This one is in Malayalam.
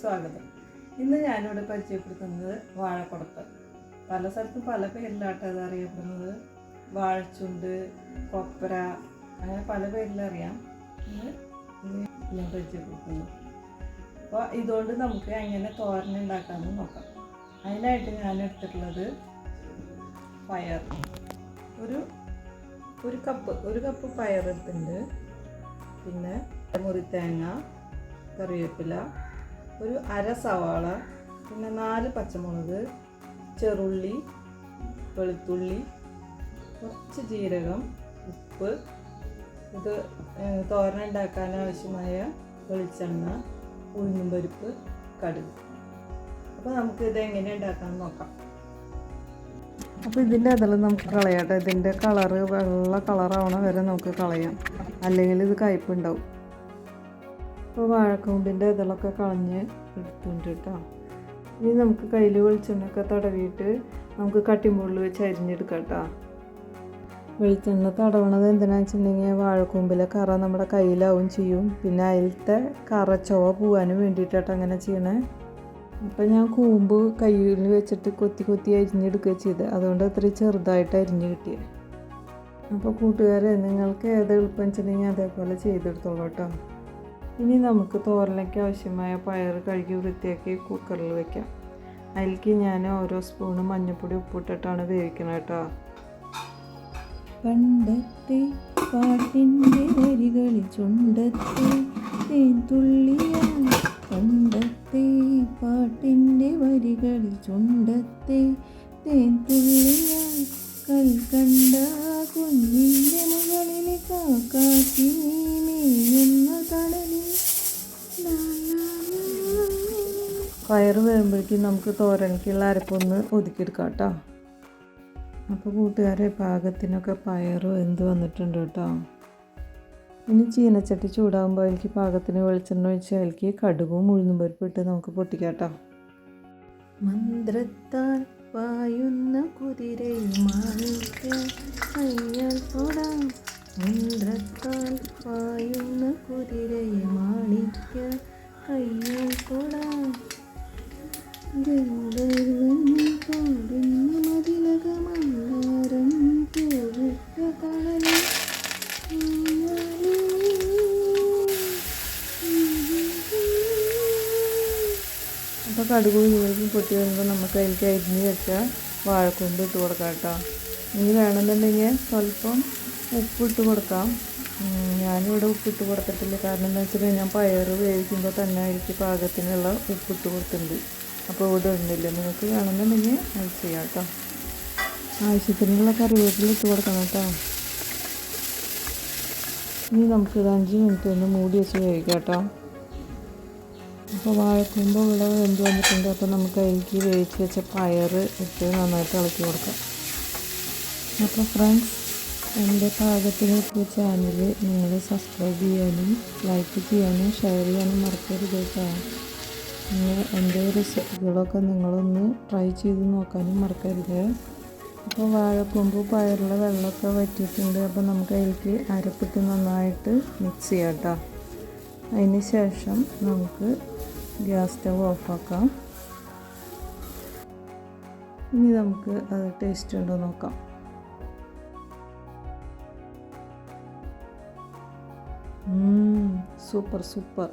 സ്വാഗതം. ഇന്ന് ഞാനിവിടെ പരിചയപ്പെടുത്തുന്നത് വാഴക്കുടത്ത്. പല സ്ഥലത്തും പല പേരിലാട്ടോ അത് അറിയപ്പെടുന്നത്. വാഴച്ചുണ്ട് കൊപ്ര അങ്ങനെ പല പേരിലറിയാം ഇന്ന് ഞാൻ പരിചയപ്പെടുത്തുന്നു. അപ്പോൾ ഇതുകൊണ്ട് നമുക്ക് എങ്ങനെ തോരൻ ഉണ്ടാക്കാമെന്ന് നോക്കാം. അതിനായിട്ട് ഞാൻ എടുത്തിട്ടുള്ളത് പയർ. ഒരു ഒരു കപ്പ് ഒരു കപ്പ് പയർ എടുത്തിട്ടുണ്ട്. പിന്നെ മുറിത്തേങ്ങ കറിവേപ്പില ഒരു അര സവാള പിന്നെ നാല് പച്ചമുളക് ചെറുള്ളി വെളുത്തുള്ളി കുറച്ച് ജീരകം ഉപ്പ് ഇത് തോരൻ ഉണ്ടാക്കാൻ ആവശ്യമായ വെളിച്ചെണ്ണ ഉഴുന്നും പരിപ്പ് കടുക്. അപ്പോൾ നമുക്ക് ഇത് എങ്ങനെ ഉണ്ടാക്കാമെന്ന് നോക്കാം. അപ്പോൾ ഇതിന്റെ അതെല്ലാം നമുക്ക് കളയാം കേട്ടോ. ഇതിന്റെ കളറ് വെള്ള കളറാവണ വരെ നമുക്ക് കളയാം. അല്ലെങ്കിൽ ഇത് കയ്പുണ്ടാവും അപ്പോൾ വാഴക്കൂമ്പിന്റെ ഇതളൊക്കെ കളഞ്ഞ് എടുത്തുണ്ട് കേട്ടോ ഇനി നമുക്ക് കയ്യിൽ വെളിച്ചെണ്ണയൊക്കെ തടവിയിട്ട് നമുക്ക് കട്ടിമുള്ളിൽ വെച്ച് അരിഞ്ഞെടുക്കാം കേട്ടോ വെളിച്ചെണ്ണ തടവണത് എന്തിനാണെന്ന് വെച്ചിട്ടുണ്ടെങ്കിൽ വാഴക്കൂമ്പിലെ കറ നമ്മുടെ കയ്യിലാവും ചെയ്യും. പിന്നെ അതിലത്തെ കറ ചുവ പോവാനും വേണ്ടിയിട്ടാണ് അങ്ങനെ ചെയ്യണേ. അപ്പം ഞാൻ കൂമ്പ് കയ്യിൽ വെച്ചിട്ട് കൊത്തി കൊത്തി അരിഞ്ഞെടുക്കുക ചെയ്ത്. അതുകൊണ്ട് അത്രയും ചെറുതായിട്ട് അരിഞ്ഞ് കിട്ടിയത് അപ്പോൾ കൂട്ടുകാരെ നിങ്ങൾക്ക് ഏത് എളുപ്പം വെച്ചിട്ടുണ്ടെങ്കിൽ അതേപോലെ ചെയ്തെടുത്തോളൂ കേട്ടോ ഇനി നമുക്ക് തോരനിലേക്ക് ആവശ്യമായ പയർ കഴുകി വൃത്തിയാക്കി കുക്കറിൽ വെക്കാം. അതിലേക്ക് ഞാൻ ഓരോ സ്പൂണ് മഞ്ഞൾപ്പൊടി ഉപ്പിട്ടിട്ടാണ് വേവിക്കുന്നത് കേട്ടോ. പണ്ടത്തെ പാട്ടിന്റെ വരികളിൽ ചുണ്ടത്തെ തേൻതുള്ളിയാൽ പണ്ടത്തെ പാട്ടിന്റെ വരികളിൽ ചുണ്ടത്തെ തേൻതുള്ളിയാൽ കൽക്കണ്ട കുഞ്ഞിന്റെ മുകളിൽ കാക്കാത്തി പയർ വേകുമ്പോഴേക്കും നമുക്ക് തോരണിക്കുള്ള അരപ്പൊന്ന് ഒതുക്കിയെടുക്കാം കേട്ടോ. അപ്പോൾ കൂട്ടുകാരെ പാകത്തിനൊക്കെ പയർ വെന്ത് വന്നിട്ടുണ്ട് കേട്ടോ. ഇനി ചീനച്ചട്ടി ചൂടാകുമ്പോൾ അതിലേക്ക് പാകത്തിന് വെളിച്ചെണ്ണ ഒഴിച്ച് അതിലേക്ക് കടുകും ഉഴുന്നും പരിപ്പ് ഇട്ട് നമുക്ക് പൊട്ടിക്കാം കേട്ടോ. മന്ത്രത്താൽ പായുന്ന അയ്യാൽ തൊടാം. മന്ത്രത്താൽ പായുന്ന കുതിരയെ മാണിക്ക കയ്യാൽ അപ്പോൾ കടുക് പൊട്ടി വരുമ്പോൾ നമുക്ക് അതിലേക്ക് അരിഞ്ഞ് വെച്ച വാഴക്കൊമ്പ് ഇട്ട് കൊടുക്കാം കേട്ടോ. ഇനി വേണമെന്നുണ്ടെങ്കിൽ സ്വല്പം ഉപ്പിട്ട് കൊടുക്കാം. ഞാനിവിടെ ഉപ്പിട്ട് കൊടുത്തിട്ടില്ല. കാരണം എന്താ വെച്ചിട്ടുണ്ടെങ്കിൽ ഞാൻ പയർ വേവിക്കുമ്പോൾ തന്നെ അതിലേക്ക് പാകത്തിനുള്ള ഉപ്പിട്ട് കൊടുത്തിട്ടുണ്ട്. അപ്പോൾ ഇവിടെ ഇടുന്നില്ല നിങ്ങൾക്ക് വേണമെന്നുണ്ടെങ്കിൽ അത് ചെയ്യാം കേട്ടോ. ആവശ്യത്തിനുള്ള കറിവേപ്പില ഇട്ട് കൊടുക്കണം കേട്ടോ. ഇനി നമുക്കിത് അഞ്ച് മിനിറ്റ് ഒന്ന് മൂടി വെച്ച് വേവിക്കാം കേട്ടോ. അപ്പോൾ വാഴക്കുമ്പോൾ ഇവിടെ വെന്ത് വന്നിട്ടുണ്ട്. അപ്പോൾ നമുക്ക് അതിലേക്ക് വേവിച്ച് വെച്ച പയർ ഇട്ട് നന്നായിട്ട് ഇളക്കി കൊടുക്കാം. അപ്പോൾ ഫ്രണ്ട്സ് എന്റെ പാകത്തിന് എത്തിയ ചാനൽ നിങ്ങൾ സബ്സ്ക്രൈബ് ചെയ്യാനും ലൈക്ക് ചെയ്യാനും ഷെയർ ചെയ്യാനും മറക്കരുത് കേട്ടോ. പിന്നെ എന്റെ റെസിപ്പികളൊക്കെ നിങ്ങളൊന്ന് ട്രൈ ചെയ്ത് നോക്കാനും മറക്കരുത്. അപ്പോൾ വാഴക്കൊമ്പ് പയറിലെ വെള്ളമൊക്കെ വറ്റിയിട്ടുണ്ട്. അപ്പോൾ നമുക്ക് അതിലേക്ക് അരപ്പിട്ട് നന്നായിട്ട് മിക്സ് ചെയ്യാം കേട്ടോ അതിന് ശേഷം നമുക്ക് ഗ്യാസ് സ്റ്റവ് ഓഫാക്കാം ഇനി നമുക്ക് അത് ടേസ്റ്റ് ഉണ്ടോ നോക്കാം. Super super